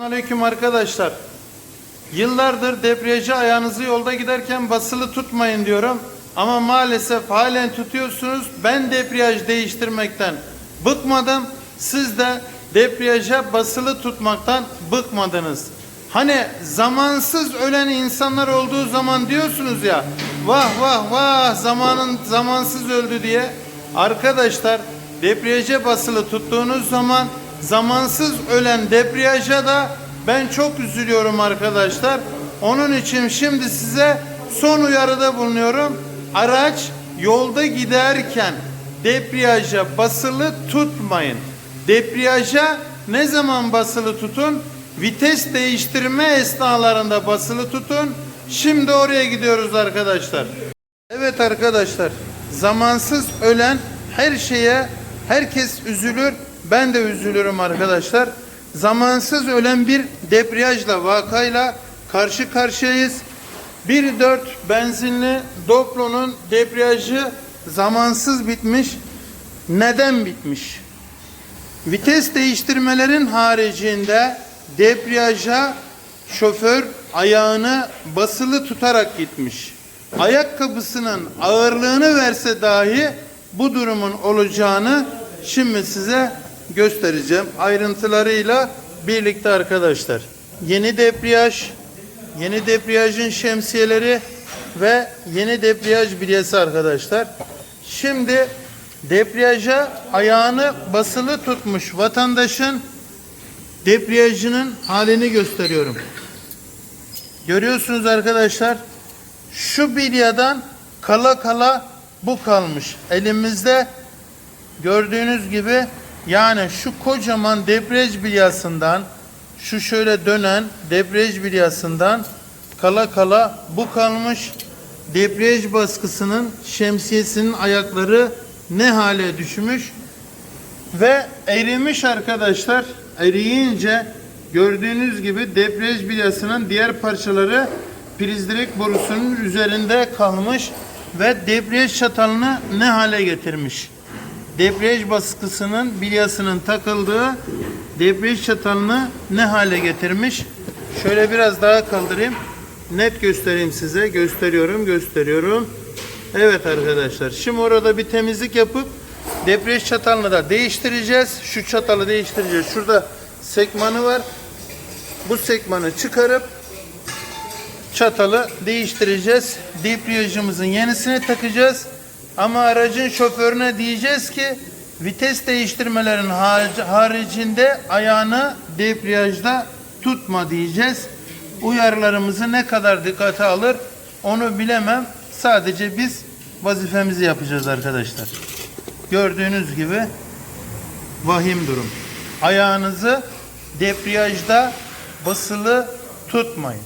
Aleyküm arkadaşlar. Yıllardır debriyajı ayağınızı yolda giderken basılı tutmayın diyorum. Ama maalesef halen tutuyorsunuz. Ben debriyaj değiştirmekten bıkmadım. Siz de debriyaja basılı tutmaktan bıkmadınız. Hani zamansız ölen insanlar olduğu zaman diyorsunuz ya vah vah vah zamanın zamansız öldü diye. Arkadaşlar debriyaja basılı tuttuğunuz zaman zamansız ölen debriyaja da ben çok üzülüyorum arkadaşlar. Onun için şimdi size son uyarıda bulunuyorum. Araç yolda giderken debriyaja basılı tutmayın. Debriyaja ne zaman basılı tutun? Vites değiştirme esnalarında basılı tutun. Şimdi oraya gidiyoruz arkadaşlar. Evet arkadaşlar, zamansız ölen her şeye herkes üzülür. Ben de üzülürüm arkadaşlar. Zamansız ölen bir debriyajla, vakayla karşı karşıyayız. 1.4 benzinli Doblo'nun debriyajı zamansız bitmiş. Neden bitmiş? Vites değiştirmelerin haricinde debriyaja şoför ayağını basılı tutarak gitmiş. Ayakkabısının ağırlığını verse dahi bu durumun olacağını şimdi size göstereceğim. Ayrıntılarıyla birlikte arkadaşlar. Yeni debriyaj, yeni debriyajın şemsiyeleri ve yeni debriyaj bilyesi arkadaşlar. Şimdi debriyaja ayağını basılı tutmuş vatandaşın debriyajının halini gösteriyorum. Görüyorsunuz arkadaşlar şu bilyadan kala kala bu kalmış. Elimizde gördüğünüz gibi yani şu kocaman debriyaj bilyasından şu şöyle dönen debriyaj bilyasından kala kala bu kalmış. Debriyaj baskısının şemsiyesinin ayakları ne hale düşmüş ve erimiş arkadaşlar. Eriyince gördüğünüz gibi debriyaj bilyasının diğer parçaları priz direk borusunun üzerinde kalmış ve debriyaj çatalını ne hale getirmiş. Debriyaj baskısının bilyasının takıldığı debriyaj çatalını ne hale getirmiş. Şöyle biraz daha kaldırayım. Net göstereyim size. Gösteriyorum, gösteriyorum. Evet arkadaşlar. Şimdi orada bir temizlik yapıp debriyaj çatalını da değiştireceğiz. Şu çatalı değiştireceğiz. Şurada sekmanı var. Bu sekmanı çıkarıp çatalı değiştireceğiz. Debriyajımızın yenisini takacağız. Ama aracın şoförüne diyeceğiz ki vites değiştirmelerin haric- haricinde ayağını debriyajda tutma diyeceğiz. Uyarılarımızı ne kadar dikkate alır onu bilemem. Sadece biz vazifemizi yapacağız arkadaşlar. Gördüğünüz gibi vahim durum. Ayağınızı debriyajda basılı tutmayın.